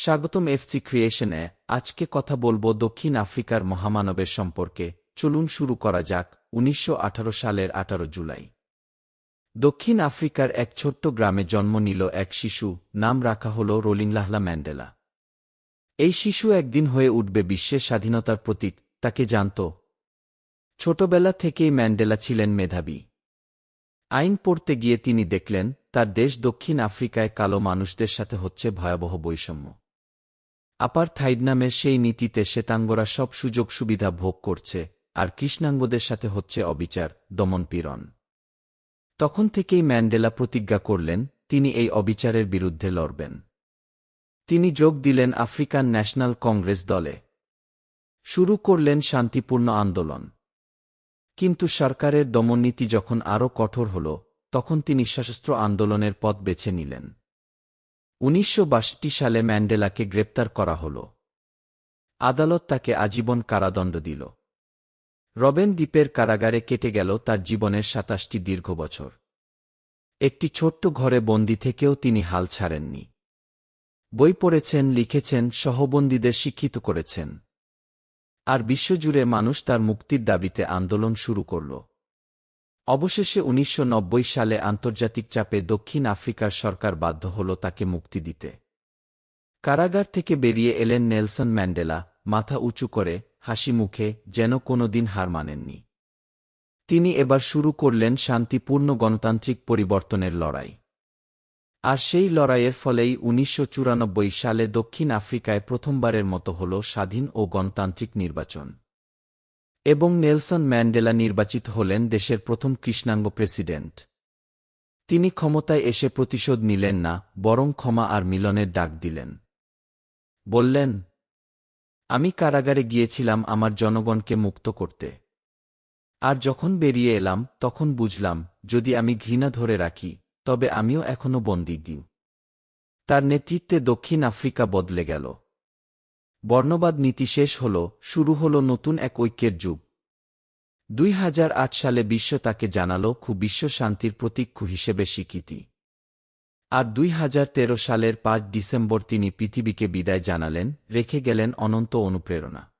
স্বাগতম এফসি ক্রিয়েশনে। আজকে কথা বলব দক্ষিণ আফ্রিকার মহামানবের সম্পর্কে। চলুন শুরু করা যাক, উনিশশো আঠারো সালের আঠারো জুলাই। দক্ষিণ আফ্রিকার এক ছোট্ট গ্রামে জন্ম নিল এক শিশু, নাম রাখা হল রোলিংলাহলা ম্যান্ডেলা। এই শিশু একদিন হয়ে উঠবে বিশ্বের স্বাধীনতার প্রতীক, তাকে জানত। ছোটবেলা থেকেই ম্যান্ডেলা ছিলেন মেধাবী। আইন পড়তে গিয়ে তিনি দেখলেন, তার দেশ দক্ষিণ আফ্রিকায় কালো মানুষদের সাথে হচ্ছে ভয়াবহ বৈষম্য। আপার থাইড নামের সেই নীতিতে শ্বেতাঙ্গরা সব সুযোগ সুবিধা ভোগ করছে, আর কৃষ্ণাঙ্গদের সাথে হচ্ছে অবিচার, দমনপীড়ন। তখন থেকেই ম্যান্ডেলা প্রতিজ্ঞা করলেন, তিনি এই অবিচারের বিরুদ্ধে লড়বেন। তিনি যোগ দিলেন আফ্রিকান ন্যাশনাল কংগ্রেস দলে। শুরু করলেন শান্তিপূর্ণ আন্দোলন। কিন্তু সরকারের দমননীতি যখন আরও কঠোর হল, তখন তিনি সশস্ত্র আন্দোলনের পথ বেছে নিলেন। উনিশশো বাষট্টি সালে ম্যান্ডেলাকে গ্রেপ্তার করা হল। আদালত তাকে আজীবন কারাদণ্ড দিল। রবেন দ্বীপের কারাগারে কেটে গেল তার জীবনের সাতাশটি দীর্ঘ বছর। একটি ছোট্ট ঘরে বন্দি থেকেও তিনি হাল ছাড়েননি। বই পড়েছেন, লিখেছেন, সহবন্দীদের শিক্ষিত করেছেন। আর বিশ্বজুড়ে মানুষ তার মুক্তির দাবিতে আন্দোলন শুরু করল। অবশেষে উনিশশো নব্বই সালে আন্তর্জাতিক চাপে দক্ষিণ আফ্রিকার সরকার বাধ্য হল তাকে মুক্তি দিতে। কারাগার থেকে বেরিয়ে এলেন নেলসন ম্যান্ডেলা, মাথা উঁচু করে, হাসি মুখে, যেন কোনোদিন হার মানেননি। তিনি এবার শুরু করলেন শান্তিপূর্ণ গণতান্ত্রিক পরিবর্তনের লড়াই। আর সেই লড়াইয়ের ফলেই উনিশশো চুরানব্বই সালে দক্ষিণ আফ্রিকায় প্রথমবারের মতো হল স্বাধীন ও গণতান্ত্রিক নির্বাচন। এবং নেলসন ম্যান্ডেলা নির্বাচিত হলেন দেশের প্রথম কৃষ্ণাঙ্গ প্রেসিডেন্ট। তিনি ক্ষমতায় এসে প্রতিশোধ নিলেন না, বরং ক্ষমা আর মিলনের ডাক দিলেন। বললেন, আমি কারাগারে গিয়েছিলাম আমার জনগণকে মুক্ত করতে। আর যখন বেরিয়ে এলাম, তখন বুঝলাম, যদি আমি ঘৃণা ধরে রাখি, তবে আমিও এখনও বন্দী দিই তার নেতৃত্বে দক্ষিণ আফ্রিকা বদলে গেল। বর্ণবাদ নীতি শেষ হল, শুরু হল নতুন এক ঐক্যের যুগ। দুই হাজার আট সালে বিশ্ব তাকে জানাল খু বিশ্ব শান্তির প্রতীক খু হিসেবে স্বীকৃতি। আর দুই হাজার তেরো সালের পাঁচ ডিসেম্বর তিনি পৃথিবীকে বিদায় জানালেন, রেখে গেলেন অনন্ত অনুপ্রেরণা।